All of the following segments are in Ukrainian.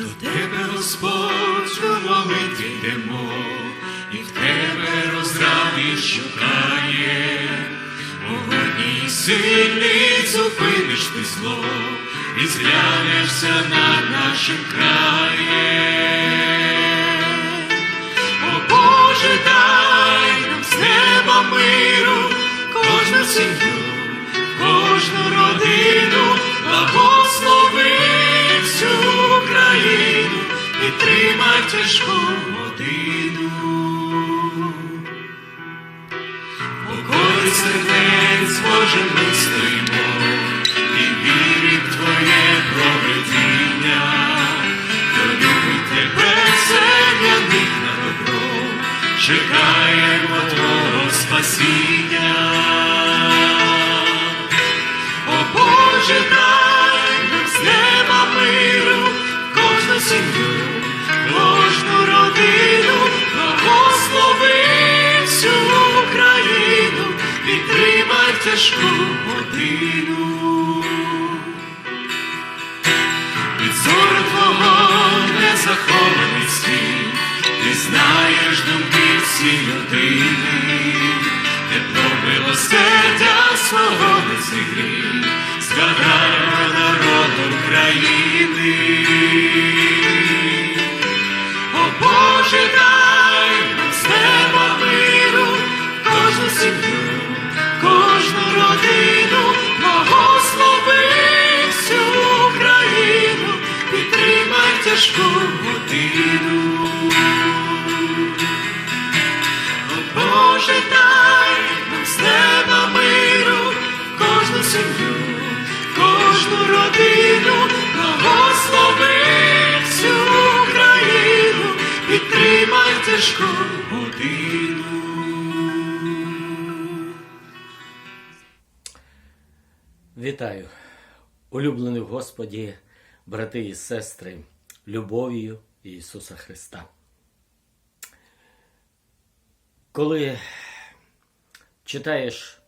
До тебе, Господь, у молитві йдемо, і в тебе розради шукає, Могутній сильний зупиниш ти зло, і зглянешся над нашим краєм. О Боже, дай нам з неба миру, кожну сім'ю, кожну родину, тяжку годину. Покори сердець, Боже, ми стоїмо, і вірить в Твоє проведіння, то любить тебе, земляних на добро, чекаємо в тяжку. Від зору твого не захований світ, ти знаєш думки всі людини, тепло милосердя свого не зігрій, згадай про народ України. О Боже, тяжку годину. О Боже, дай нам з неба миру, кожну сім'ю, кожну родину, благослови всю Україну, підтримай тяжку годину. Вітаю, улюблені в Господі, брати і сестри, любов'ю Ісуса Христа. Коли читаєш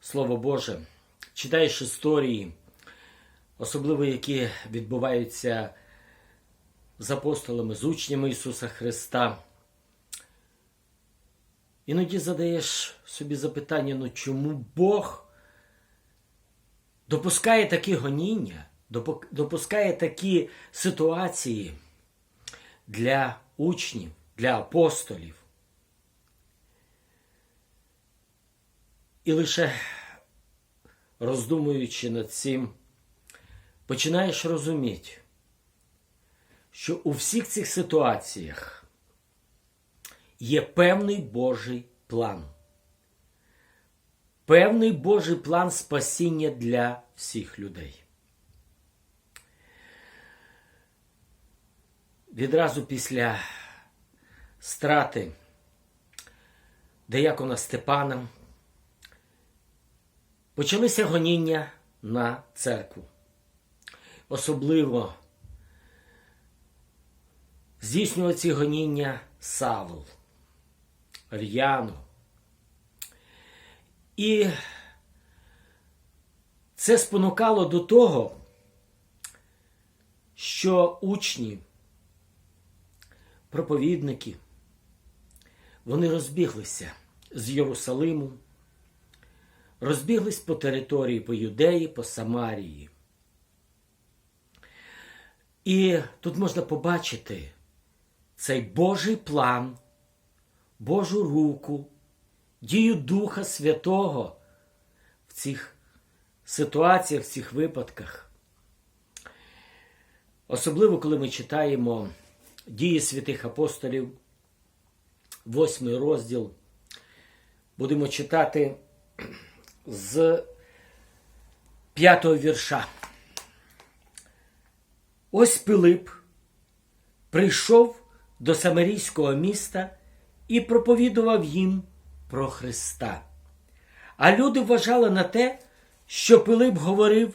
Слово Боже, читаєш історії, особливо які відбуваються з апостолами, з учнями Ісуса Христа, іноді задаєш собі запитання, ну чому Бог допускає такі гоніння, допускає такі ситуації для учнів, для апостолів. І лише роздумуючи над цим, починаєш розуміти, що у всіх цих ситуаціях є певний Божий план певний Божий план спасіння для всіх людей. Відразу після страти деякона Степана почалися гоніння на церкву. Особливо здійснював ці гоніння Савл, Р'яно, і це спонукало до того, що учні, проповідники, вони розбіглися з Єрусалиму, розбіглись по території по Юдеї, по Самарії. І тут можна побачити цей Божий план, Божу руку дію Духа Святого в цих ситуаціях, в цих випадках. Особливо, коли ми читаємо дії святих апостолів, восьмий розділ, будемо читати з п'ятого вірша. Ось Пилип прийшов до Самарійського міста і проповідував їм про Христа. А люди вважали на те, що Пилип говорив,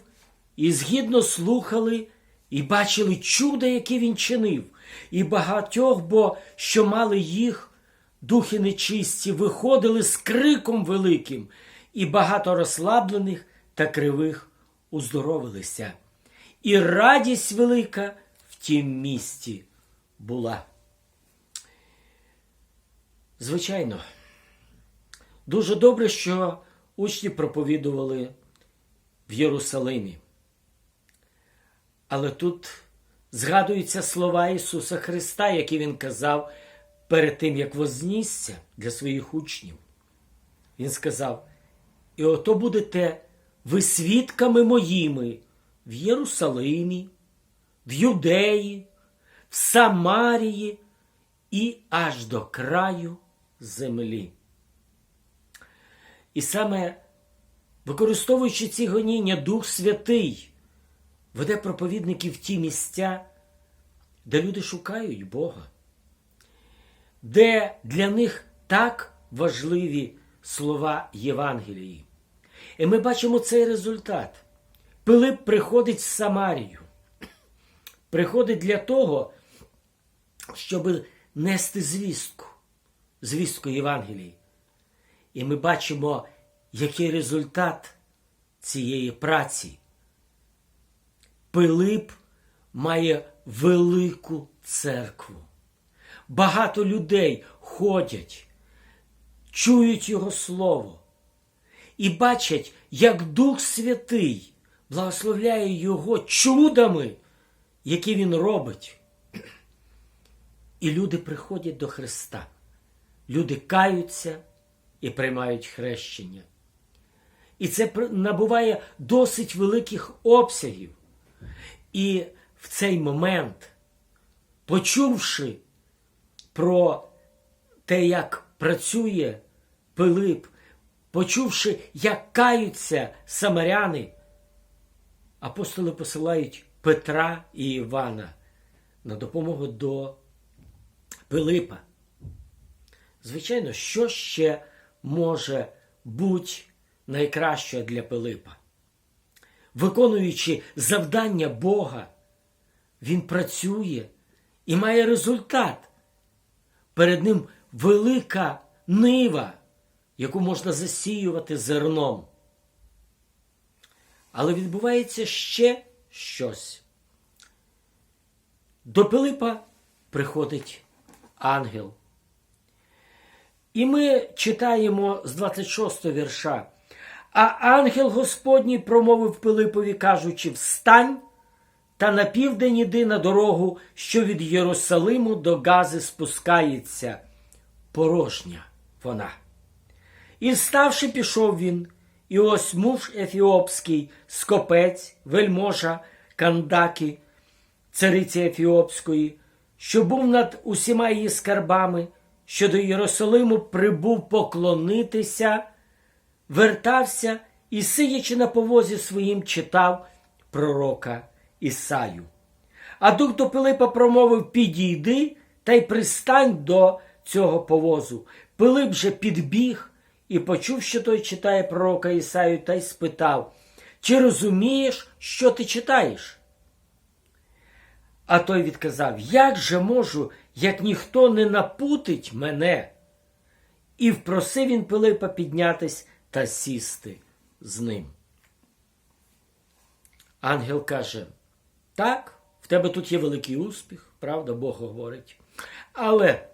і згідно слухали і бачили чудо, яке він чинив, і багатьох, бо що мали їх, духи нечисті, виходили з криком великим, і багато розслаблених та кривих уздоровилися. І радість велика в тім місті була. Звичайно, дуже добре, що учні проповідували в Єрусалимі. Але тут згадуються слова Ісуса Христа, які Він казав перед тим, як вознісся для своїх учнів. Він сказав: І ото будете ви свідками моїми в Єрусалимі, в Юдеї, в Самарії і аж до краю землі. І саме використовуючи ці гоніння, Дух Святий веде проповідників в ті місця, де люди шукають Бога, де для них так важливі слова Євангелії. І ми бачимо цей результат. Пилип приходить в Самарію, приходить для того, щоб нести звістку, звістку Євангелії. І ми бачимо, який результат цієї праці. Пилип має велику церкву. Багато людей ходять, чують Його Слово і бачать, як Дух Святий благословляє Його чудами, які Він робить. І люди приходять до Христа. Люди каються і приймають хрещення. І це набуває досить великих обсягів. І в цей момент, почувши про те, як працює Пилип, почувши, як каються самаряни, апостоли посилають Петра і Івана на допомогу до Пилипа. Звичайно, що ще може бути найкраще для Пилипа? Виконуючи завдання Бога, він працює і має результат. Перед ним велика нива, яку можна засіювати зерном. Але відбувається ще щось. До Пилипа приходить ангел. І ми читаємо з 26 вірша. А ангел Господній промовив Пилипові, кажучи: Встань та на південь іди на дорогу, що від Єрусалиму до Гази спускається. Порожня вона. І вставши, пішов він, і ось муж ефіопський, скопець, вельможа, кандаки, цариці Ефіопської, що був над усіма її скарбами, що до Єрусалиму прибув поклонитися, вертався і, сидячи на повозі своїм, читав пророка Ісаю. А дух до Пилипа промовив: Підійди та й пристань до цього повозу. Пилип же підбіг і почув, що той читає пророка Ісаю, та й спитав: Чи розумієш, що ти читаєш? А той відказав: Як же можу, як ніхто не напутить мене? І впросив він Пилипа піднятись та сісти з ним. Ангел каже: Так, в тебе тут є великий успіх, правда, Бог говорить. Але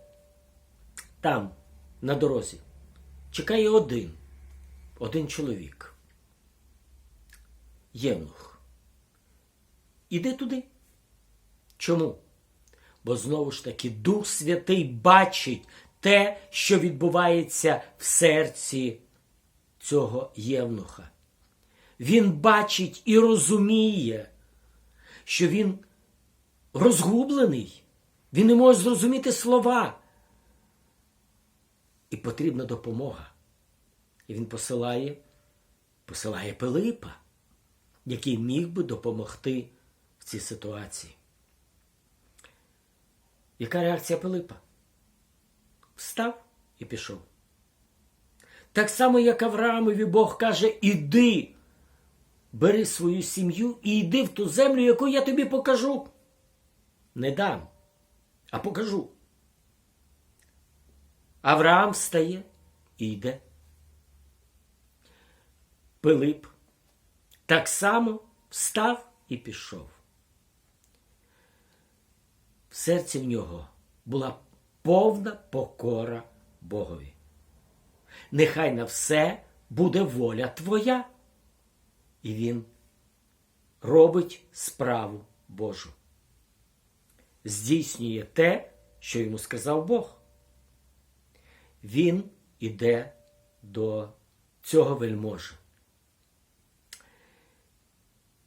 там, на дорозі, чекає один, один чоловік. Євнух. Іди туди. Чому? Бо знову ж таки Дух Святий бачить те, що відбувається в серці цього євнуха. Він бачить і розуміє, що він розгублений, він не може зрозуміти слова. І потрібна допомога. І він посилає, посилає Пилипа, який міг би допомогти в цій ситуації. Яка реакція Пилипа? Встав і пішов. Так само, як Авраамові Бог каже: іди, бери свою сім'ю і йди в ту землю, яку я тобі покажу. Не дам, а покажу. Авраам встає і йде. Пилип так само встав і пішов. в серці в нього була повна покора Богові. Нехай на все буде воля твоя. І він робить справу Божу. Здійснює те, що йому сказав Бог. Він іде до цього вельможі.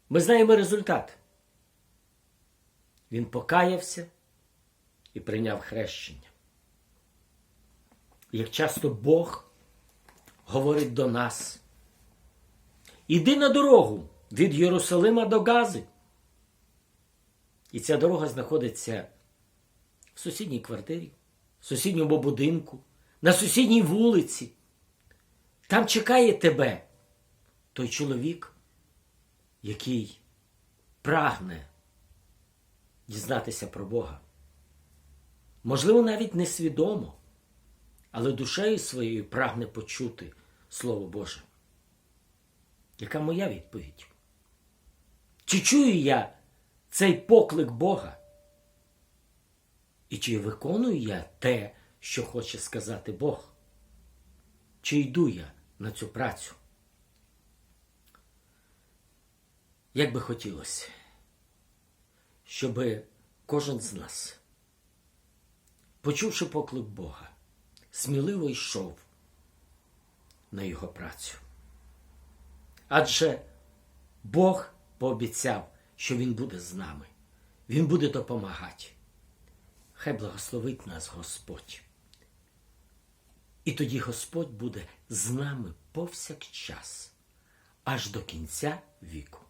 Ми знаємо результат. Він покаявся і прийняв хрещення. Як часто Бог говорить до нас, іди на дорогу від Єрусалима до Гази. І ця дорога знаходиться в сусідній квартирі, в сусідньому будинку, на сусідній вулиці. Там чекає тебе той чоловік, який прагне дізнатися про Бога. Можливо, навіть несвідомо, але душею своєю прагне почути Слово Боже. Яка моя відповідь? Чи чую я цей поклик Бога? І чи виконую я те, що хоче сказати Бог? Чи йду я на цю працю? Як би хотілося, щоб кожен з нас, почувши поклик Бога, сміливо йшов на його працю. Адже Бог пообіцяв, що Він буде з нами, Він буде допомагати. Хай благословить нас Господь. І тоді Господь буде з нами повсякчас, аж до кінця віку.